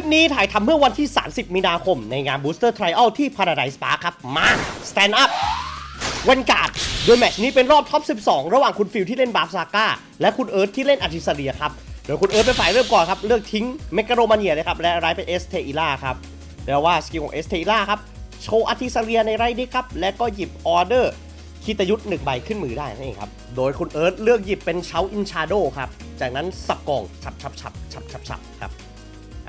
ลิปนี้ถ่ายทำเมื่อวันที่ 30 มีนาคม ในงาน Booster Trial ที่ Paradise Park ครับ มา Stand Up วันการ์ดโดยแมตช์นี้เป็นรอบท็อป 12 ระหว่างคุณฟิลที่เล่นบาร์ซาก้า และคุณเอิร์ธที่เล่นอาร์ติซาเรียครับโดยคุณเอิร์ธเป็นฝ่ายเริ่มก่อนครับ เลือกทิ้งเมกาโรมาเนียนะครับ และไรเป็นเอสเทอิล่าครับแล้วว่าสกิลของเอสเทอิล่าครับ โชว์อาร์ติซาเรียในไรนี้ครับ และก็หยิบออเดอร์คิตยุทธ์หนึ่งใบขึ้นมือได้นั่นเองครับ โดยคุณเอิร์ธเลือกหยิบเป็นเชาอินชาโดครับ จากนั้นสับกองฉับฉับฉับฉับฉับฉับครับ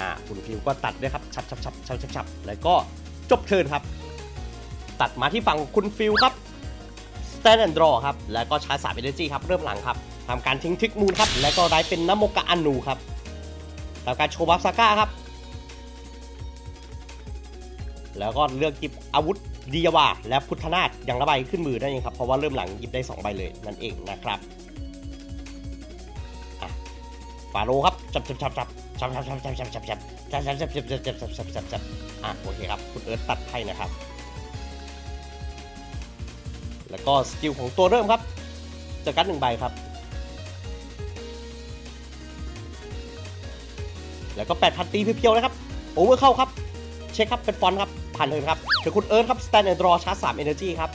อ่าคุณฟิวก็ตัดด้วยครับฉับฉับฉับฉับฉับฉับแล้วก็จบเทินครับ ตัดมาที่ฝั่งคุณฟิวครับ Stand and Draw ครับ แล้วก็ชาร์จสามเอเนจีครับ เริ่มหลังครับทำการทิ้งทิกมูลครับ แล้วก็ได้เป็นน้ำโมกะอันนูครับทำการโชว์บัฟซาก้าครับ แล้วก็เลือกหยิบอาวุธดียาวาและพุทธนาถอย่างละใบขึ้นมือนั่นเองครับ เพราะว่าเริ่มหลังหยิบได้ 2 ใบเลยนั่นเองนะครับฟาโรครับจับจับจับจับ จับจับจับจับจับจับจับจับจับจับจับจับจับจับจับจับจับอะโอเคครับ คุณเอิร์ธตัดไพ่นะครับ แล้วก็สกิลของตัวเริ่มครับจากการหนึ่งใบครับ แล้วก็8พันตีเพียวๆนะครับ โอเวอร์เข้าครับ เช็คครับเป็นฟอนครับ ผ่านเลยครับเดี๋ยวคุณเอิร์ธครับสแตนด์แอนด์รอชาร์จ3 Energy ครับ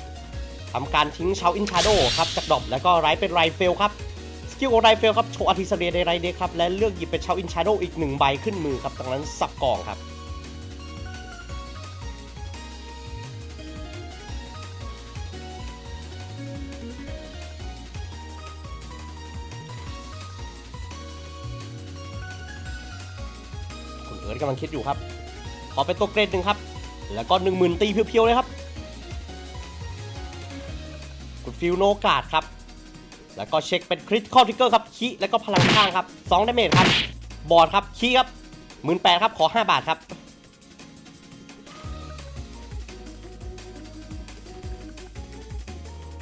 ทำการทิ้งเชาอินชาโดครับจากดอปแล้วก็ไรเป็นไรเฟลครับ สกิลของไรเฟลครับ โชว์อธิสเรียในไรเดครับ และเลือกหยิบเป็นเชาอินชาโดอีกหนึ่งใบขึ้นมือครับจากนั้นสับกล่องครับคุณเอิร์ธกำลังคิดอยู่ครับ ขอเป็นตัวเกรดหนึ่งครับ แล้วก็หนึ่งหมื่นตีเพียวๆเลยครับ คุณฟิลโนกาดครับ แล้วก็เช็คเป็นคริติคอลทิกเกอร์ครับคีแล้วก็พลังข้างครับ2ดาเมจครับ บอดครับคีครับหมื่นแปดครับ ขอ 5 บาทครับ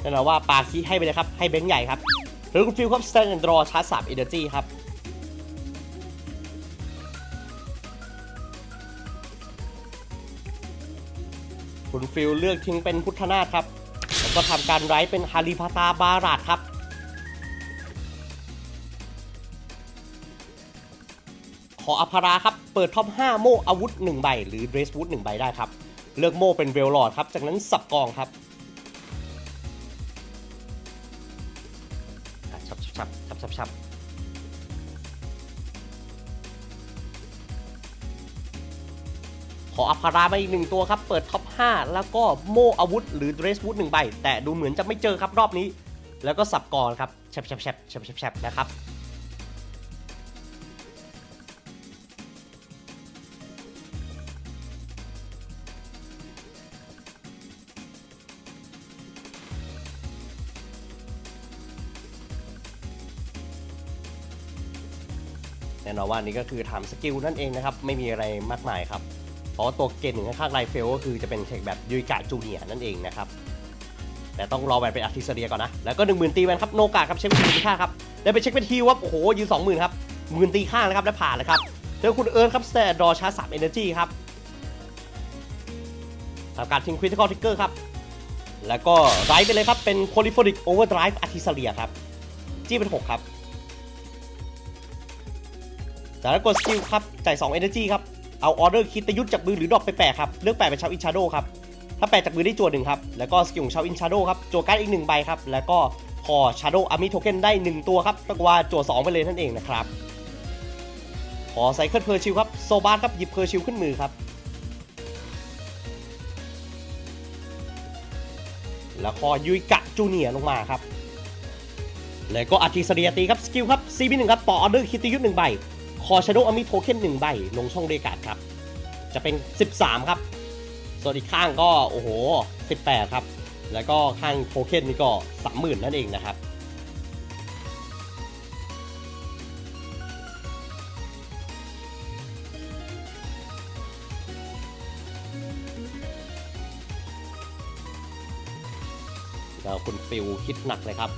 แน่นอนว่าปาคีให้ไปเลยครับ ให้เบงใหญ่ครับ หรือคุณฟิลครับสแตนด์ดรอชาร์จสามเอเนอร์จีครับคุณฟิลเลือกทิ้งเป็นพุทธนาถครับ แล้วก็ทำการไร้เป็นฮาริพาตาบาราดครับ ขออภาราครับ เปิดท็อป 5 โม่อาวุธ 1 ใบ หรือเดรสวูด1ใบได้ครับ เลือกโม่เป็นเวลลอร์ดครับ จากนั้นสับกองครับชับชับชับชับชับชับขออภารามาอีกหนึ่งตัวครับ เปิดท็อป 5 แล้วก็โม่อาวุธ หรือเดรสวูดหนึ่งใบ แต่ดูเหมือนจะไม่เจอครับรอบนี้ แล้วก็สับกรครับแชบแชบแชบแชบแชบแชบนะครับ แน่นอนว่านี่ก็คือทำสกิลนั่นเองนะครับไม่มีอะไรมากมายครับเพราะว่าตัวเกณฑ์หนึ่งข้างไลเฟลก็คือจะเป็นเทคแบบยุยกะจูเนียนั่นเองนะครับแต่ต้องรอแวนเป็นอาร์ติสเรียก่อนนะ แล้วก็1 0,000ตีแวนครับโนกาครับเช็คเป็นตีค่าครับแล้ไปเช็คเป็นฮิวครับโอ้โหยืน20,000ครับหมื่นตีข้างนะครับและผ่านเลยครับเจอคุณเอิร์ธครับแตดรอชาร์จ3 Energy ครับทำการทิ้งคริติคอลทิกเกอร์ครับแล้วก็ไรไปเลยครับเป็น Polyphonic Overdrive Artisaria ครับจี้เป็น6ครับ จากนั้นกดสกิลครับจ่าย2 Energy ครับ เอาออเดอร์คิดตยุทธจากมือหรือดรอปไปแปะครับ เลือกแปะเป็นชาวอินชาโดครับ ถ้าแปะจากมือได้จวดหนึ่งครับ แล้วก็สกิลของชาวอินชาโดครับจวการ์ดอีกหนึ่งใบครับ แล้วก็คอชาโดอามิโทเค็นได้ 1 ตัวครับตะกว่าจวด2ไปเลยนั่นเองนะครับขอไซเคิลเพอร์ชิลครับ โซบาร์ครับ หยิบเพอร์ชิลขึ้นมือครับ แล้วคอยุยกะจูเนียลงมาครับแล้วก็อาร์ติสเรียตีครับ สกิลครับ CB1 ครับ ต่อออเดอร์คิดตยุทธหนึ่งใบ คอชาโดอามิโทเค็นหนึ่งใบลงช่องเรกาดครับ จะเป็น 13 ครับ ส่วนอีกข้างก็ โอ้โห 18 ครับ แล้วก็ข้างโทเค็นนี่ก็ 30,000 นั่นเองนะครับแล้วคุณฟิลคิดหนักเลยครับ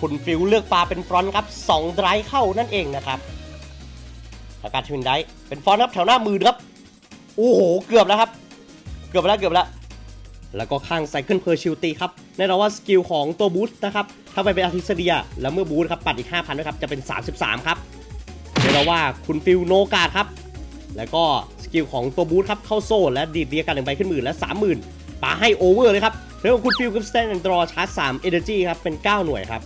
คุณฟิลเลือกปลาเป็นฟรอนต์ครับ2ไดร์เข้านั่นเองนะครับอาการทวินไดฟ์เป็นฟรอนต์ครับแถวหน้ามือครับโอ้โหเกือบแล้วครับ เกือบแล้วเกือบแล้ว แล้วก็ข้างไซเคิลเพอร์ชิลตีครับแน่นอนว่าสกิลของตัวบูสต์นะครับถ้าไปเป็นอาร์ติสเดีย แล้วเมื่อบูสต์ครับปัดอีก 5,000ด้วยครับจะเป็น 33 ครับแน่นอนว่าคุณฟิลโนกาดครับแล้วก็สกิลของตัวบูสต์ครับเข้าโซ่และดีดเรียกันหนึ่งใบขึ้นหมื่นและ30,000ปาให้โอเวอร์เลยครับแล้วของคุณฟิลกับสแตนด์ดรอชาร์จ3 Energy ครับเป็น 9 หน่วยครับ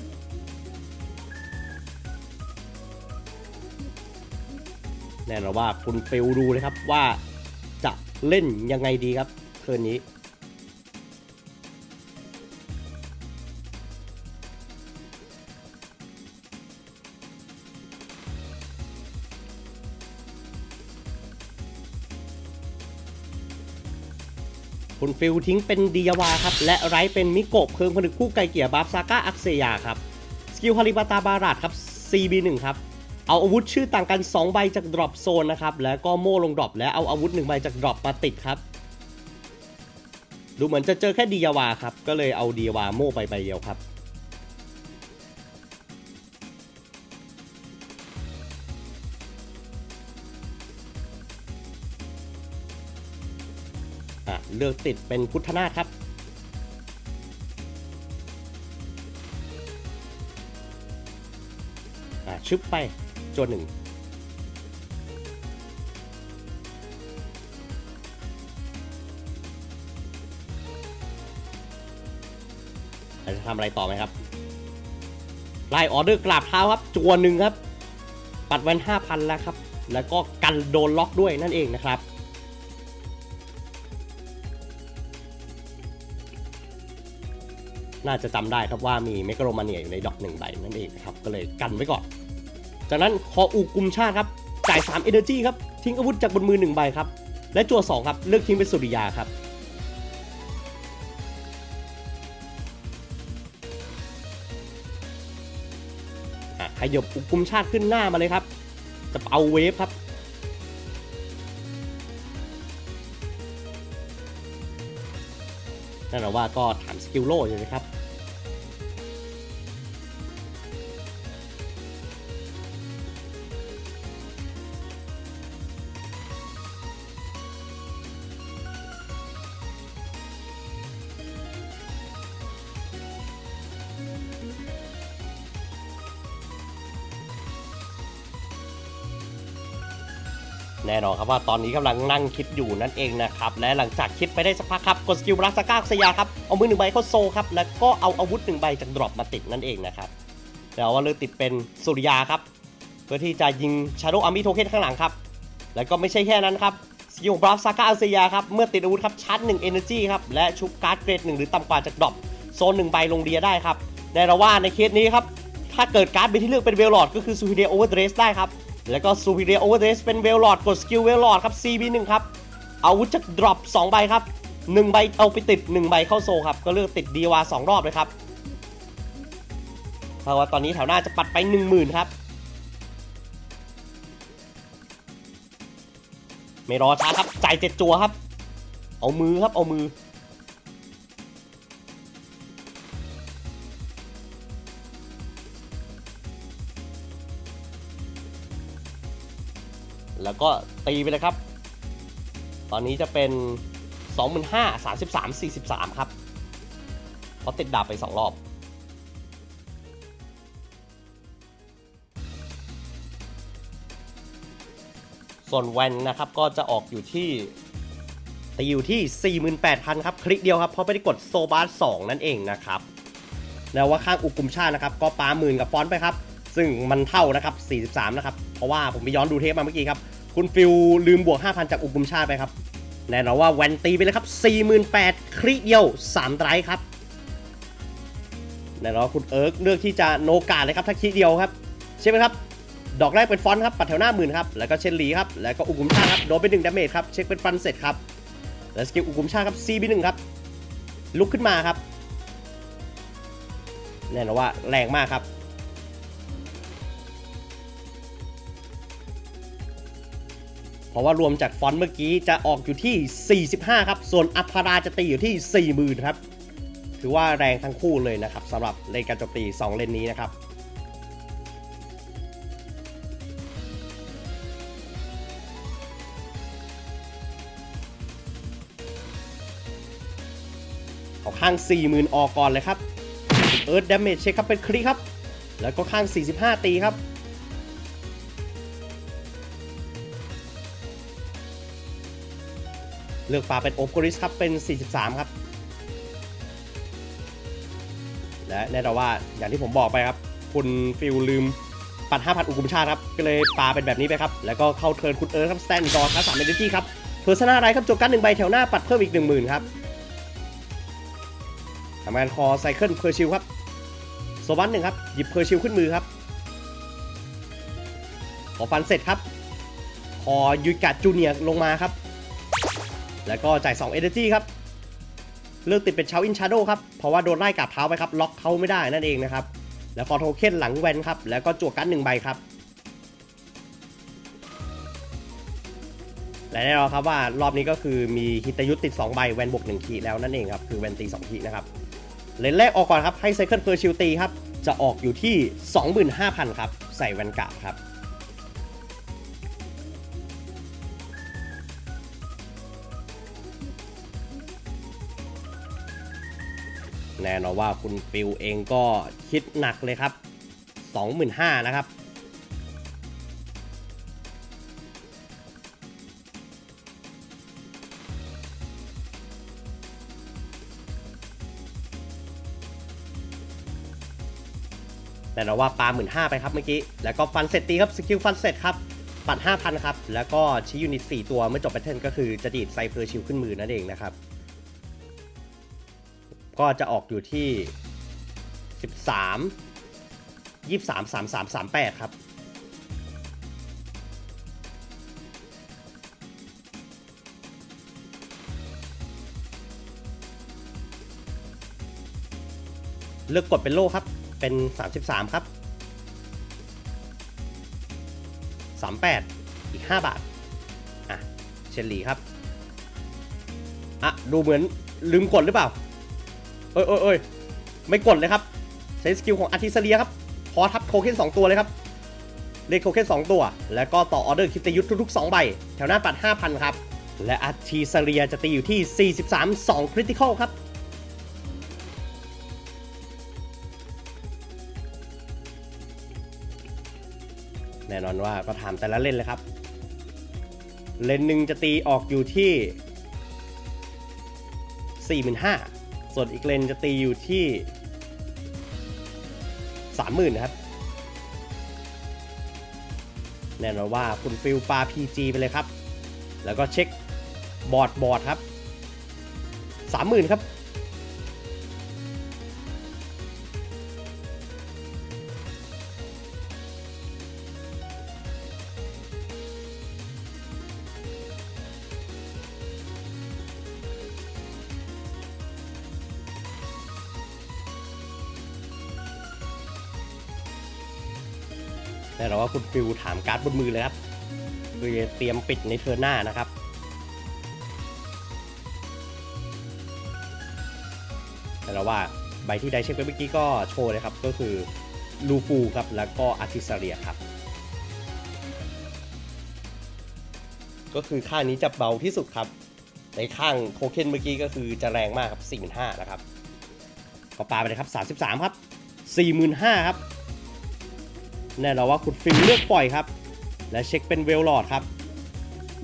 แน่นอนว่าคุณฟิลดูเลยครับว่าจะเล่นยังไงดีครับเทิร์นนี้คุณฟิลทิ้งเป็นดียาวาครับ และไรเป็นมิโกะเพิงผนึกผู้ไกลเกียบาฟซาก้าอักเซยาครับ สกิลฮาริบาตาบาราดครับ CB1 ครับ เอาอาวุธชื่อต่างกัน 2 ใบจากดรอปโซนนะครับ แล้วก็โม่ลงดรอปและเอาอาวุธ1ใบจากดรอปมาติดครับ ดูเหมือนจะเจอแค่ดียาวาครับ ก็เลยเอาดียาวาโม่ไปใบเดียวครับ อะ เลือกติดเป็นพุทธนาครับอะชึบไป จนหนึ่งจะทำอะไรต่อไหมครับ ไล่ออเดอร์กราบเท้าครับ จวนหนึ่งครับ ปัดแวน5,000แล้วครับ แล้วก็กันโดนล็อกด้วยนั่นเองนะครับน่าจะจำได้ครับว่ามีเมกโรมาเนียอยู่ในดอกหนึ่งใบนั่นเองครับ ก็เลยกันไว้ก่อน จากนั้นคออูกุมชาติครับ จ่าย3 Energy ครับ ทิ้งอาวุธจากบนมือ1ใบครับ และจั่ว2ครับ เลือกทิ้งเป็นสุริยาครับ ขยบอุกุมชาติขึ้นหน้ามาเลยครับ จะเอาเวฟครับนั่นแหละว่าก็ถามสกิลโล่อยู่นะครับ น่นอนครับว่าตอนนี้กำลังนั่งคิดอยู่นั่นเองนะครับและหลังจากคิดไปได้สักพักครับกดสกิลรัสก้าสยาครับเอามือหนึ่งใบเข้าโซครับแล้วก็เอาอาวุธหนึ่งใบจากดรอปมาติดนั่นเองนะครับแล้วว่าเลือกติดเป็นสุริยาครับเพื่อที่จะยิงชาโดอาร์มี่โทเค็นข้างหลังครับแล้วก็ไม่ใช่แค่นั้นครับสกิลบราฟซาก้าอาเซียครับเมื่อติดอาวุธครับชาร์จ1 Energy ครับและชุบการ์ดเกรด1หรือต่ำกว่าจากดรอปโซน1ใบลงเรียได้ครับแน่นอนว่าในเคสนี้ครับถ้าเกิดการ์ดเป็นที่เลือกเป็นเวลลอดก็คือซูพิเดโอเวอร์เดรสได้ครับ แล้วก็ซูพิเดียโอเวอร์เดสเป็นเวลลอดกดสกิลเวลลอดครับ CB1 ครับ อาวุธจากดรอป2ใบครับ 1 ใบเอาไปติด 1 ใบเข้าโซครับ ก็เลือกติดดีวา2รอบเลยครับเพราะว่าตอนนี้แถวหน้าจะปัดไป 10,000 ครับ ไม่รอช้าครับ จ่ายเจ็ดจัวครับ เอามือครับเอามือ แล้วก็ตีไปเลยครับ ตอนนี้จะเป็น 25 33 43 ครับ เพราะติดดาบไป 2 รอบ ส่วนแวนนะครับก็จะออกอยู่ที่ตีอยู่ที่ 48,000 ครับ คลิกเดียวครับ เพราะไม่ได้กดโซบาร์2นั่นเองนะครับ แล้วว่าข้างอุกุมชาตินะครับ ก็ปาหมื่นกับฟอนต์ไปครับ ซึ่งมันเท่านะครับ 43 นะครับ เพราะว่าผมไปย้อนดูเทปมาเมื่อกี้ครับ คุณฟิลลืมบวก 5,000 จากอุกุมชาไปครับแน่นอนว่าแวนตีไปเลยครับ 48,000คลิเดียว 3 ไตรครับแน่นอนคุณเอิร์กเลือกที่จะโนกาเลยครับถ้าคลิเดียวครับ ใช่ไหมครับ ดอกแรกเป็นฟอนต์ครับปัดแถวหน้าหมื่นครับ แล้วก็เชนลีครับ แล้วก็อุกุมชาครับโดนไปหนึ่งดาเมจครับเช็คเป็นฟันเสร็จครับ แล้วสกิลอุกุมชาครับ CB1 ครับ ลุกขึ้นมาครับแน่นอนว่าแรงมากครับ เพราะว่ารวมจากฟอนต์เมื่อกี้จะออกอยู่ที่ 45 ครับ ส่วนอัพาราจะตีอยู่ที่ 40,000ครับ ถือว่าแรงทั้งคู่เลยนะครับสำหรับเลนการโจมตี 2 เลนนี้นะครับเอาข้าง 40,000 ออกก่อนเลยครับเอิร์ธดาเมจเช็คครับเป็นคลิครับ แล้วก็ข้าง 45 ตีครับ เลือกปลาเป็นโอโกริสครับเป็น 43 ครับ และแน่นอนว่าอย่างที่ผมบอกไปครับ คุณฟิลลืมปัด5,000อุกุมชาครับ ก็เลยปลาเป็นแบบนี้ไปครับ แล้วก็เข้าเทิร์นคุณเอิร์ธครับสแตนดอร์ครับ3เอเนจี้ครับเพอร์ซนาไรครับจบกันหนึ่งใบแถวหน้าปัดเพิ่มอีก10,000ครับทำงานคอไซเคิลเพอร์ชิลครับโซวันหนึ่งครับ หยิบเพอร์ชิลขึ้นมือครับ ขอฟันเสร็จครับคอยูกัดจูเนียร์ลงมาครับ แล้วก็จ่าย2 Energy ครับ เลือกติดเป็นเชาอินชาโดครับ เพราะว่าโดนไล่กับเท้าไปครับ ล็อกเขาไม่ได้นั่นเองนะครับ แล้วคอโทเค็นหลังแวนครับ แล้วก็จวกกันหนึ่งใบครับ และแน่นอนครับว่ารอบนี้ก็คือมีฮิตายุติด 2 ใบแวนบวก1ขีดแล้วนั่นเองครับ คือแวนตี2ขีดนะครับ เลนแรกออกก่อนครับ ให้ไซเคิลเพอร์ชิลตีครับ จะออกอยู่ที่ 25,000 ครับ ใส่แวนการ์ดครับ แน่นอนว่าคุณฟิลเองก็คิดหนักเลยครับ 25,000นะครับแน่นอนว่าปลา15,000ไปครับเมื่อกี้ แล้วก็ฟันเสร็จตีครับ สกิลฟันเสร็จครับ ปัด 5,000 ครับ แล้วก็ชี้ยูนิต 4 ตัวเมื่อจบแพทเทิร์นก็คือจะดีดไซเพอร์ชิลขึ้นมือนั่นเองนะครับ ก็จะออกอยู่ที่ 13 23 33 38 ครับ เลือกกดเป็นโล่ครับ เป็น 33 ครับ 38 อีก 5 บาท อะ เชลลี่ครับ อะ ดูเหมือนลืมกดหรือเปล่า เอ้ยเอ้ยเอ้ยไม่กดเลยครับ ใช้สกิลของอาร์ติเซเรียครับพอทับโทเค็น2ตัวเลยครับเลขโทเค็น2ตัว แล้วก็ต่อออเดอร์คิตยุทธทุกๆ2ใบ แถวหน้าปัด 5,000 ครับ และอาร์ติเซเรียจะตีอยู่ที่ 43 2คริติคอลครับแน่นอนว่าก็ถามแต่ละเล่นเลยครับ เลนหนึ่งจะตีออกอยู่ที่ 45,000 ส่วนอีกเลนจะตีอยู่ที่30,000นะครับ แน่นอนว่าคุณฟิลปา PG ไปเลยครับ แล้วก็เช็คบอร์ดบอร์ดครับ30,000ครับ แน่ว่าคุณฟิลถามการ์ดบนมือเลยครับคือเตรียมปิดในเทอร์หน้านะครับ แต่เราว่าใบที่ได้เช็คไปเมื่อกี้ก็โชว์เลยครับ ก็คือลูฟูครับ แล้วก็อาร์ติสเรียครับ ก็คือข้างนี้จะเบาที่สุดครับ ในข้างโคเคนเมื่อกี้ก็คือจะแรงมากครับ45,000นะครับก็ปาไปเลยครับ 33 ครับ 45,000ครับ แน่นอนว่าคุณฟิลเลือกปล่อยครับ และเช็คเป็นเวลลอดครับ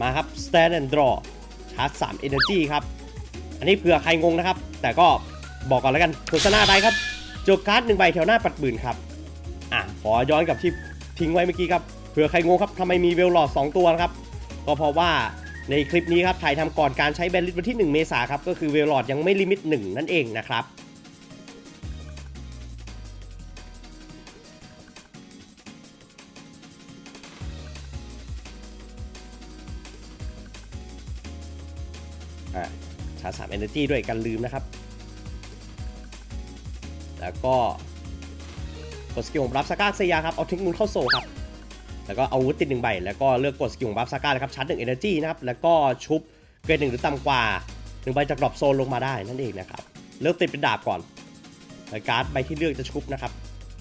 มาครับ stand and draw ชาร์จ 3 energy ครับ อันนี้เผื่อใครงงนะครับ แต่ก็บอกก่อนแล้วกันโฆษณาใดครับโจกการ์ดหนึ่งใบแถวหน้าปัดหมื่นครับ อะ ขอย้อนกับที่ทิ้งไว้เมื่อกี้ครับ เผื่อใครงงครับทำไมมีเวลลอด 2 ตัวนะครับ ก็เพราะว่าในคลิปนี้ครับถ่ายทำก่อนการใช้แบนลิสวันที่ 1 เมษาครับ ก็คือเวลลอดยังไม่ลิมิต 1 นั่นเองนะครับาร์จ3 Energy ด้วยกันลืมนะครับ แล้วก็กดสกิลของบัฟซาก้าเซียครับ เอาทิ้งมูลเข้าโซครับ แล้วก็เอาวุธติดหนึ่งใบ แล้วก็เลือกกดสกิลของบัฟซาก้าเลยครับชาร์จหนึ่ง Energy นะครับ แล้วก็ชุบเกรดหนึ่งหรือต่ำกว่าหนึ่งใบจากดรอปโซนลงมาได้นั่นเองนะครับ เลือกติดเป็นดาบก่อนแล้วการ์ดใบที่เลือกจะชุบนะครับ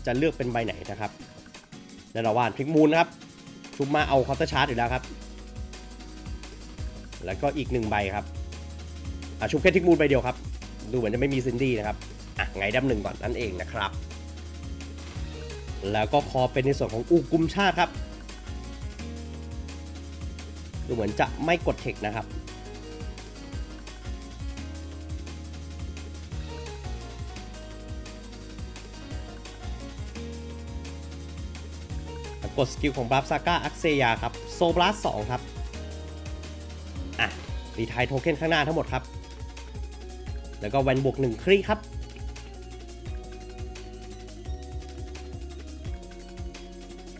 จะเลือกเป็นใบไหนนะครับแน่นอนว่าพลิกมูลนะครับ ชุบมาเอาคอร์เตอร์ชาร์จอยู่แล้วครับ แล้วก็อีกหนึ่งใบครับ อะชุบแค่ทิกมูลใบเดียวครับ ดูเหมือนจะไม่มีซินดี้นะครับอะไงดับหนึ่งก่อนนั่นเองนะครับ แล้วก็คอเป็นในส่วนของอูกุมชาครับ ดูเหมือนจะไม่กดเทคนะครับกดสกิลของบราฟซาก้าอักเซยาครับ โซบลัส2ครับ อะรีไทยโทเค็นข้างหน้าทั้งหมดครับ แล้วก็แวนบวกหนึ่งครีครับ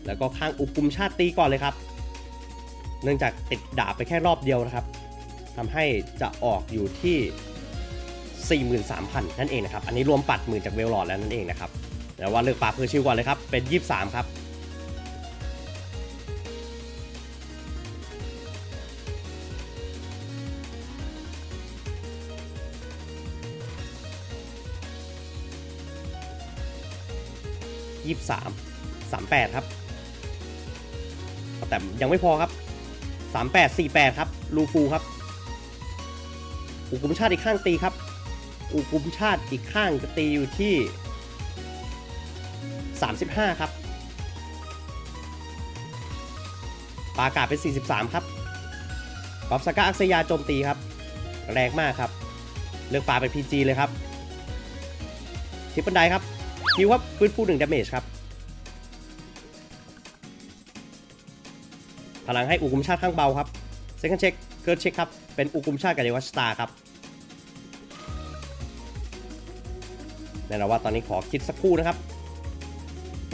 แล้วก็ข้างอุกุมชาติตีก่อนเลยครับ เนื่องจากติดดาบไปแค่รอบเดียวนะครับทำให้จะออกอยู่ที่ 43,000 นั่นเองนะครับ อันนี้รวมปัดหมื่นจากเวลลอดแล้วนั่นเองนะครับแล้วว่าเลือกปลาเพอร์ชิวก่อนเลยครับ เป็น 23 ครับ ยี่สามสามแปดครับแต่ยังไม่พอครับสามแปดสี่แปดครับ ลูฟูครับ อุกุมชาติอีกข้างตีครับ อุกุมชาติอีกข้างจะตีอยู่ที่ 35 ครับปากาเป็น 43 ครับบัฟสก้าอักษยาโจมตีครับ แรงมากครับ เลือกปลาเป็น PG เลยครับทิปปันไดครับคิวครับฟื้นฟูหนึ่งดาเมจครับ พลังให้อุกุมชาติข้างเบาครับเซคันเช็คเกิร์เช็คครับ เป็นอุกุมชาติกับเดวัสตาร์ครับแน่นอนว่าตอนนี้ขอคิดสักครู่นะครับ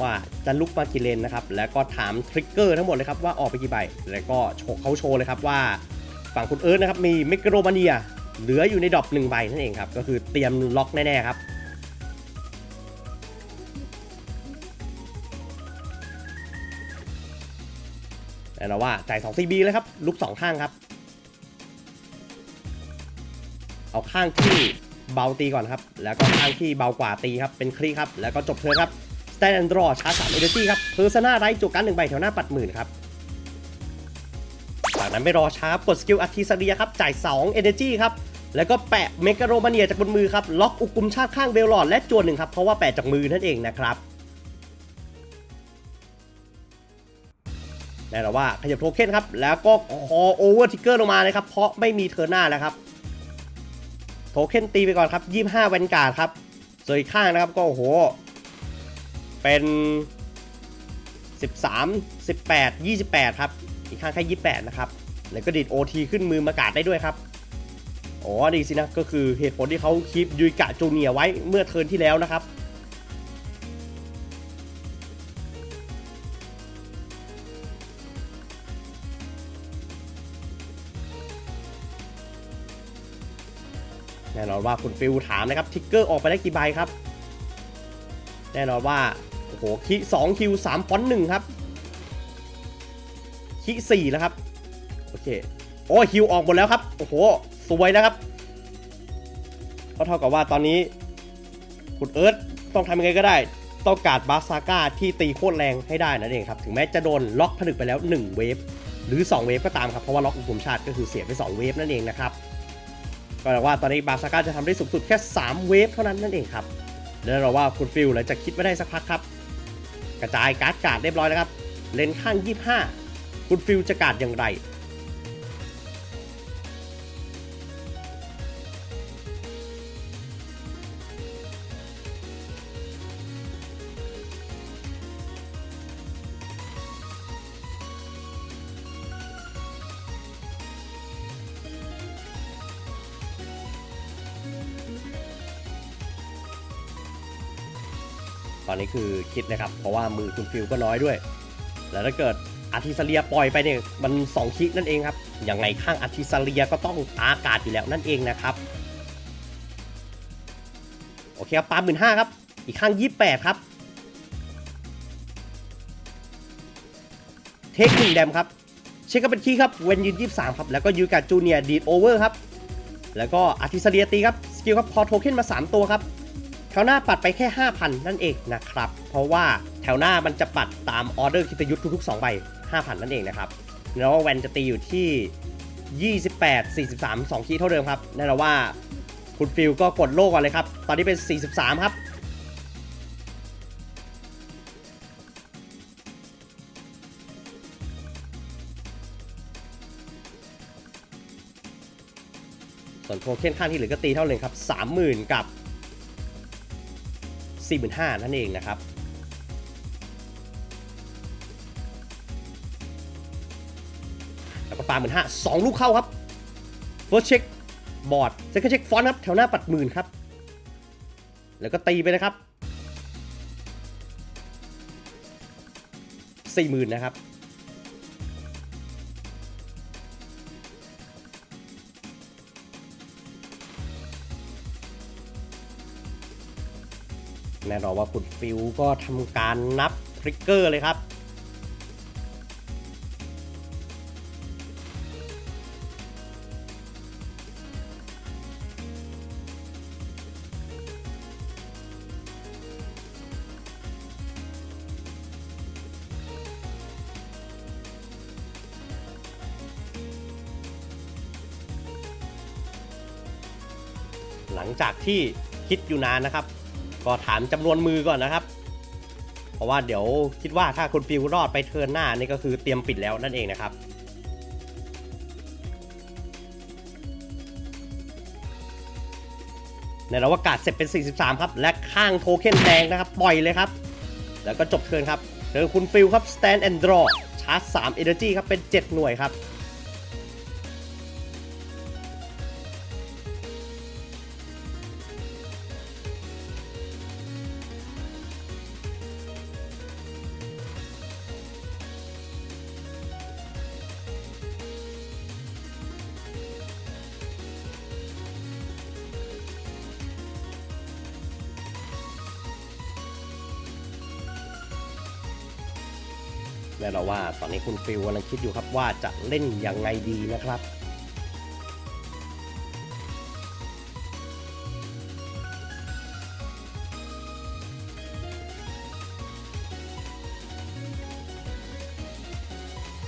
ว่าจะลุกมากี่เลนนะครับ แล้วก็ถามทริกเกอร์ทั้งหมดเลยครับว่าออกไปกี่ใบ แล้วก็โชว์เขาโชว์เลยครับว่าฝั่งคุณเอิร์ธนะครับมีเมกโรมาเนีย เหลืออยู่ในดรอปหนึ่งใบนั่นเองครับ ก็คือเตรียมล็อกแน่ๆครับ แน่นอนว่าจ่าย2 CB เลยครับลุก2ข้างครับ เอาข้างที่เบาตีก่อนครับ แล้วก็ข้างที่เบากว่าตีครับ เป็นคลีครับ แล้วก็จบเทิร์นครับสแตนด์รอชาร์จ3เอเนจีครับเพอร์ซนาไรจุกันหนึ่งใบแถวหน้าปัดหมื่นครับจากนั้นไม่รอช้ากดสกิลอัติสเดียครับ จ่าย 2 Energy ครับ แล้วก็แปะเมกาโรมาเนียจากบนมือครับ ล็อกอุกุมชาติข้างเบลลอดและจวนหนึ่งครับ เพราะว่าแปะจากมือนั่นเองนะครับ แน่ว่าขยับโทเค็นครับ แล้วก็คอโอเวอร์ทิกเกอร์ลงมาเลยครับ เพราะไม่มีเทอร์หน้าแล้วครับ โทเค็นตีไปก่อนครับ 25แวนการ์ดครับส่วนอีกข้างนะครับก็โอ้โห เป็น 13 18 28 ครับ อีกข้างแค่28 นะครับ แล้วก็ดิด OT ขึ้นมือมากาดได้ด้วยครับ อ๋อดีสินะ ก็คือเหตุผลที่เขาคีปยุยกะจูเนียไว้เมื่อเทิร์นที่แล้วนะครับ น่นอนว่าคุณฟิลถามนะครับทิกเกอร์ออกไปได้กี่ใบครับ แน่นอนว่าโอ้โหคิสองคิวสามฟอนหนึ่งครับคิสี่แล้วครับโอเคโอ้คิวออกหมดแล้วครับโอ้โหสวยนะครับก็เท่ากับว่าตอนนี้คุณเอิร์ธต้องทำยังไงก็ได้ ต้องการบาซาก้าที่ตีโคตรแรงให้ได้นั่นเองครับ ถึงแม้จะโดนล็อกผนึกไปแล้ว 1 เวฟหรือ 2 เวฟก็ตามครับ เพราะว่าล็อกอุกมชาติก็คือเสียไป 2 เวฟนั่นเองนะครับ ก็แปลว่าตอนนี้บาซาก้าจะทำได้สูงสุดแค่ 3 เวฟเท่านั้นนั่นเองครับแล้วเราว่าคุณฟิลหลังจากคิดไม่ได้สักพักครับ กระจายการ์ดการ์ดเรียบร้อยแล้วครับ เลนข้าง 25 คุณฟิลจะการ์ดอย่างไร นนี้คือคิดนะครับ เพราะว่ามือคุณฟิลก็น้อยด้วย แล้วถ้าเกิดอาร์ติซาเลียปล่อยไปเนี่ยมัน2คิดนั่นเองครับยังไงข้างอาร์ติซาเลียก็ต้องอากาศอยู่แล้วนั่นเองนะครับ โอเคครับปาหมื่นห้าครับ อีกข้าง28ครับเทคหนึ่งแดมครับ เช็คก็เป็นคีย์ครับเวนยืน23ครับ แล้วก็ยูการจูเนียดีดโอเวอร์ครับ แล้วก็อาร์ติซาเลียตีครับ สกิลครับพอโทเค็นมา 3 ตัวครับ ถวหน้าปัดไปแค่ 5,000 นั่นเองนะครับ เพราะว่าแถวหน้ามันจะปัดตามออเดอร์คิตยุทธทุกๆ2ใบ5,000 นั่นเองนะครับแล้วแวนจะตีอยู่ที่ 28 43 2 คีเท่าเดิมครับแน่นอนว่าคุณฟิลก็กดโล่ก่อนเลยครับ ตอนนี้เป็น 43 ครับ ส่วนโทเค็นข้างที่เหลือก็ตีเท่าเลยครับ 30,000 กับ 45,000นั่นเองนะครับแล้วก็ปาหมื่นห้าสองลูกเข้าครับ first check บอร์ด second check ฟอนต์ครับ แถวหน้าปัดหมื่นครับ แล้วก็ตีไปนะครับสี่หมื่นนะครับ แน่นอนว่าคุณฟิวก็ทำการนับทริกเกอร์เลยครับ หลังจากที่คิดอยู่นานนะครับ ก็ถามจำนวนมือก่อนนะครับ เพราะว่าเดี๋ยวคิดว่าถ้าคุณฟิวรอดไปเทิร์นหน้านี่ก็คือเตรียมปิดแล้วนั่นเองนะครับในระว่ากาศเสร็จเป็น 43 ครับ และข้างโทเค็นแดงนะครับ ปล่อยเลยครับ แล้วก็จบเทิร์นครับเทิร์นคุณฟิลครับ stand and draw ชาร์จ 3 energy ครับ เป็น 7 หน่วยครับ คุณฟิลกำลังคิดอยู่ครับว่าจะเล่นยังไงดีนะครับ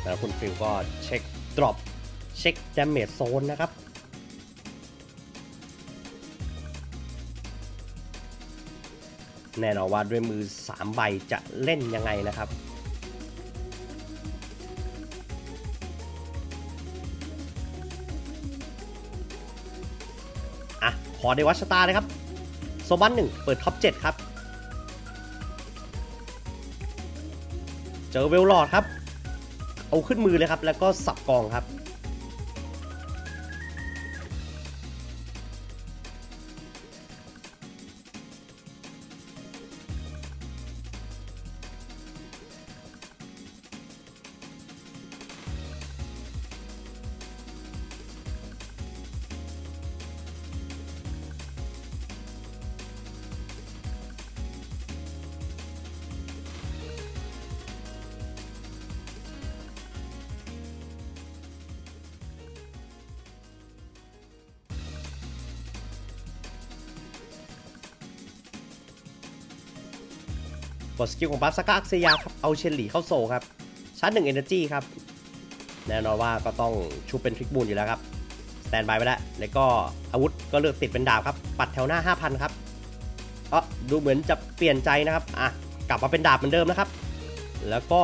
แล้วคุณฟิลก็เช็ค drop เช็ค damage zone นะครับ แน่นอนว่าด้วยมือ 3 ใบจะเล่นยังไงนะครับ ขอเดวัชตาเลยครับ โซบันหนึ่งเปิดท็อป7ครับ เจอเวลลอดครับ เอาขึ้นมือเลยครับ แล้วก็สับกองครับ กดสกิลของบัฟสก้าอักเซียครับเอาเชนหลีเข้าโซครับชาร์จหนึ่งเอเนอร์จีครับ แน่นอนว่าก็ต้องชุบเป็นทริกบูนอยู่แล้วครับสแตนบายไปแล้ว แล้วก็อาวุธก็เลือกติดเป็นดาบครับ ปัดแถวหน้า 5,000 ครับเออดูเหมือนจะเปลี่ยนใจนะครับ อะ กลับมาเป็นดาบเหมือนเดิมนะครับ แล้วก็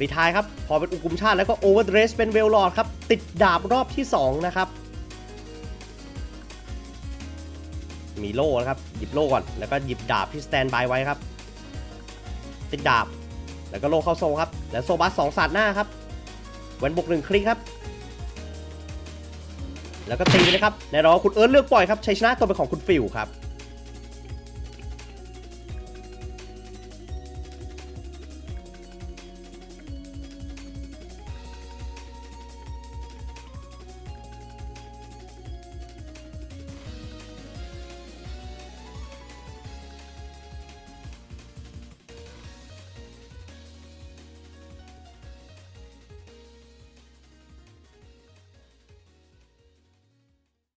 รีทายครับ พอเป็นอุกุมชาติแล้วก็โอเวอร์เดรสเป็นเวลลอดครับ ติดดาบรอบที่ 2 นะครับ มีโล่นะครับ หยิบโล่ก่อน แล้วก็หยิบดาบที่สแตนบายไว้ครับ ติดดาบ แล้วก็โลเข้าโซครับ แล้วโซบัสสองสาดหน้าครับเวนบวกหนึ่งคลิกครับ แล้วก็ตีไปเลยครับแน่นอนคุณเอิร์ธเลือกปล่อยครับชัยชนะตัวเป็นของคุณฟิวครับ